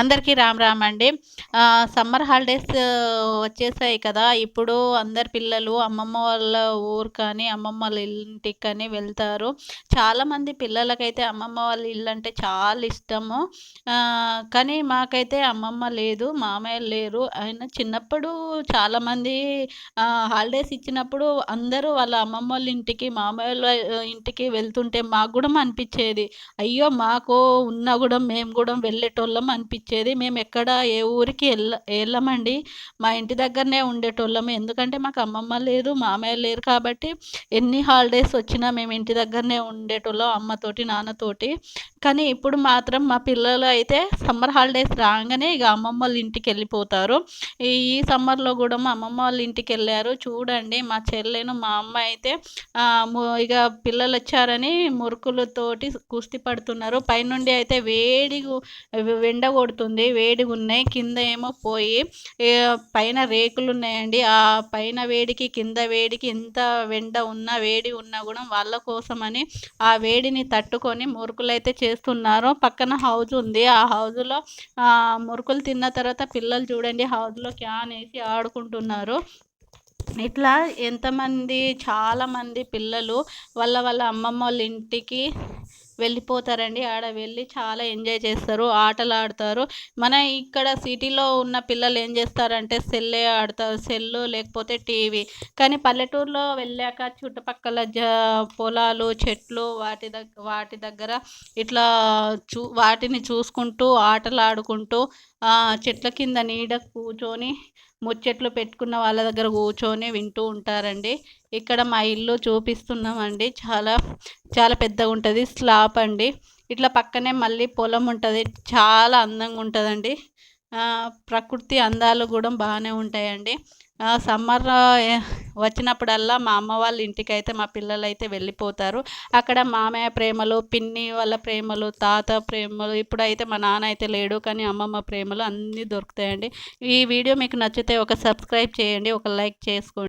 అందరికీ రామ్ రామ్ అండి. Summer holidays వచ్చేసాయి కదా. ఇప్పుడు అందరి పిల్లలు అమ్మమ్మ వాళ్ళ ఊరు కానీ అమ్మమ్మ వాళ్ళ ఇంటికి కానీ వెళ్తారు. చాలామంది పిల్లలకైతే అమ్మమ్మ వాళ్ళ ఇల్లు అంటే చాలా ఇష్టము. కానీ మాకైతే అమ్మమ్మ లేదు మామయ్య లేరు. ఆయన చిన్నప్పుడు చాలామంది హాలిడేస్ ఇచ్చినప్పుడు అందరూ వాళ్ళ అమ్మమ్మ వాళ్ళ ఇంటికి మామయ్య వాళ్ళ ఇంటికి వెళ్తుంటే మాకు కూడా అనిపించేది. అయ్యో మాకు ఉన్నా కూడా మేము కూడా వెళ్ళేటోళ్ళం అనిపించేది. వచ్చేది. మేము ఎక్కడ ఏ ఊరికి వెళ్ళ వెళ్ళమండి మా ఇంటి దగ్గరనే ఉండేటోళ్ళము ఎందుకంటే మాకు అమ్మమ్మ లేదు మామయ్య లేరు కాబట్టి ఎన్ని హాలిడేస్ వచ్చినా మేము ఇంటి దగ్గరనే ఉండేటోళ్ళం అమ్మతోటి నాన్నతోటి కానీ ఇప్పుడు మాత్రం మా పిల్లలు అయితే సమ్మర్ హాలిడేస్ రాగానే ఇక అమ్మమ్మ వాళ్ళ ఇంటికి వెళ్ళిపోతారు. ఈ సమ్మర్లో కూడా మా అమ్మమ్మ వాళ్ళ ఇంటికి వెళ్ళారు. చూడండి మా చెల్లెను మా అమ్మ అయితే ఇక పిల్లలు వచ్చారని మురుకులతోటి కుస్తీ పడుతున్నారు. పైనుండి అయితే వేడి ఎండ కొడుతుంది వేడిగా ఉన్నాయి కింద ఏమో పోయి పైన రేకులు ఉన్నాయండి. ఆ పైన వేడికి కింద వేడికి ఎంత వెండ ఉన్నా వేడి ఉన్నా కూడా వాళ్ళ కోసమని ఆ వేడిని తట్టుకొని మురుకులు అయితే చేస్తున్నారు. పక్కన హౌజ్ ఉంది. ఆ హౌజ్లో మురుకులు తిన్న తర్వాత పిల్లలు చూడండి హౌజ్లో క్యాన్ వేసి ఆడుకుంటున్నారు. ఇట్లా ఎంతమంది చాలామంది పిల్లలు వాళ్ళ వాళ్ళ అమ్మమ్మ వాళ్ళ ఇంటికి వెళ్ళిపోతారండి. ఆడ వెళ్ళి చాలా ఎంజాయ్ చేస్తారు ఆటలు ఆడతారు మన ఇక్కడ సిటీలో ఉన్న పిల్లలు ఏం చేస్తారంటే సెల్లే ఆడతారు సెల్లు లేకపోతే టీవీ. కానీ పల్లెటూరులో వెళ్ళాక చుట్టుపక్కల జ పొలాలు చెట్లు వాటి దగ్గర వాటి దగ్గర ఇట్లా చూ వాటిని చూసుకుంటూ ఆటలు ఆడుకుంటూ చెట్ల కింద నీడ కూర్చొని ముచ్చట్లు పెట్టుకున్న వాళ్ళ దగ్గర కూర్చొని వింటూ ఉంటారండి. ఇక్కడ మా ఇల్లు చూపిస్తున్నామండి. చాలా చాలా పెద్దగా ఉంటుంది. స్లాప్ అండి. ఇట్లా పక్కనే మళ్ళీ పొలం ఉంటుంది. చాలా అందంగా ఉంటుందండి. ప్రకృతి అందాలు కూడా బాగానే ఉంటాయండి. సమ్మర్ వచ్చినప్పుడల్లా మా అమ్మ వాళ్ళ ఇంటికి అయితే మా పిల్లలు అయితే వెళ్ళిపోతారు. అక్కడ మామయ్య ప్రేమలు పిన్ని వాళ్ళ ప్రేమలు తాత ప్రేమలు ఇప్పుడైతే మా నాన్న అయితే లేడు కానీ అమ్మమ్మ ప్రేమలు అన్నీ దొరుకుతాయండి. ఈ వీడియో మీకు నచ్చితే ఒక సబ్స్క్రైబ్ చేయండి ఒక లైక్ చేసుకోండి.